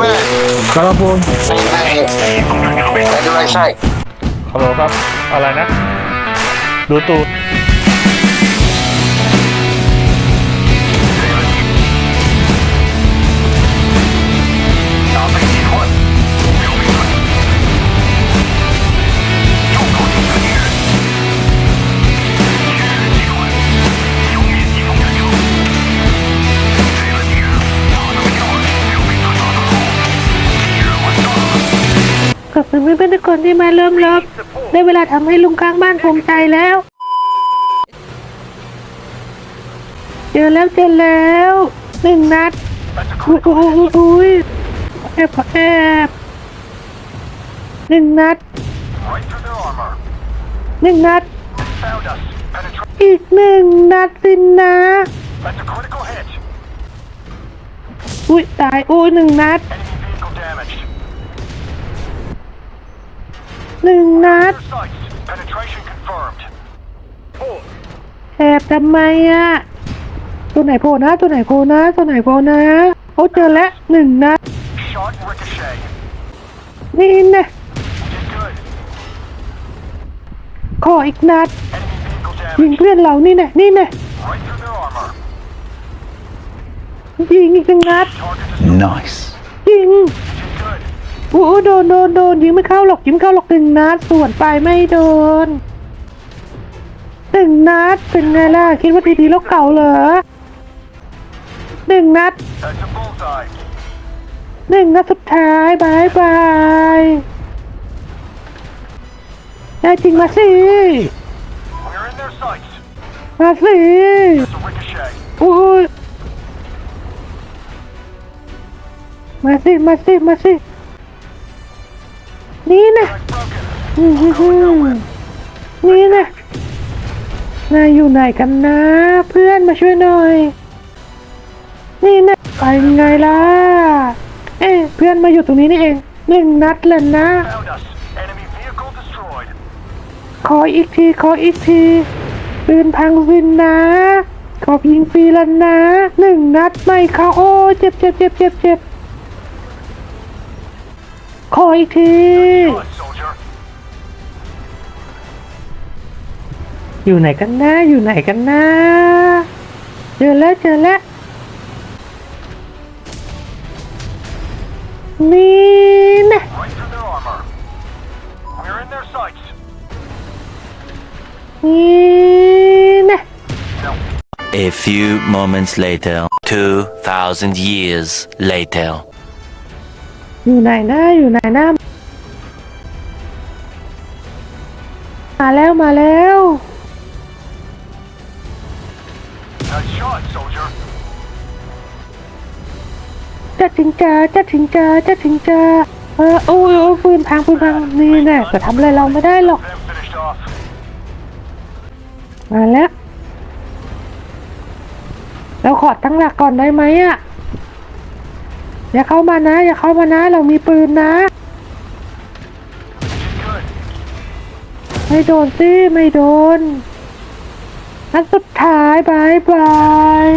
man. ครับผม Hey, hey. That's what I say. ฮัลโหลครับ อะไรนะ ดูตูด คุณเพื่อนๆทุกคนที่มาเริ่มรอบได้เวลาทำให้ลุงข้างบ้านภูมิใจแล้วเจอแล้วเจอแล้วหนึ่งนัดอุ้ยอุ้ยอุ้ยอุ้ยแอบแอบหนึ่งนัด Right through their armor. หนึ่งนัด Found us. Penetrate. อีกหนึ่งนัดสินะ That's a critical hit. อุ้ยตายอุ้ยหนึ่งนัด หนึ่งนัด Their sights. Penetration confirmed. Four. แอบทำไมอะตัวไหนโผล่นะ ตัวไหนโผล่นะ ตัวไหนโผล่นะโอ้เจอแล้วหนึ่งนัด Shot ricochet. นี่นะ Did good. ขออีกนัด Enemy vehicle ยิง damaged. เพื่อนเรานี่นะนี่นะ Right through their armor. ยิงอีกหนึ่งนัด Target is Nice. ยิง did good. โอ้โดนโดนโดนยิงไม่เข้าหรอกยิงเข้าหรอกหนึ่งนัดส่วนไปไม่โดนหนึ่งนัดเป็นไงล่ะ คิดว่าทีดีแล้วเก่าเหรอหนึ่งนัดหนึ่งนัดสุดท้ายบายบายได้จริงมาสิมาสิอุ้ยมาสิมาสิมาสิ นี่นะนี่นะนายอยู่ไหนกันนะ เพื่อนมาช่วยหน่อย นี่นะไปไงล่ะ เอ๊เพื่อนมาอยู่ตรงนี้นี่เองหนึ่งนัดแล้วนะ ขออีกที ขออีกทีปืนพังวินนะ ขอบยิงฟรีแล้วนะหนึ่งนัดไม่เข้าโอ้เจ็บเจ็บเจ็บเจ็บเจ็บ ขออีกที อยู่ไหนกันนะ อยู่ไหนกันนะ เจอแล้วเจอแล้ว นี่นะนี่นะ A few moments later, 2,000 years later. อยู่ไหนนะอยู่ไหนนะมาแล้วมาแล้ว Nice shot, soldier. จะถึงจ้าจะถึงจ้าจะถึงจ้าเออโอ้ยโอ้ยปืนพังปืนพังนี่แน่จะทำอะไรเราไม่ได้หรอก Them finished off. มาแล้ว เราขอตั้งหลักก่อนได้ไหมอะ อย่าเข้ามานะ อย่าเข้ามานะ เรามีปืนนะ ไม่โดนสิไม่โดนนัดสุดท้ายบายบาย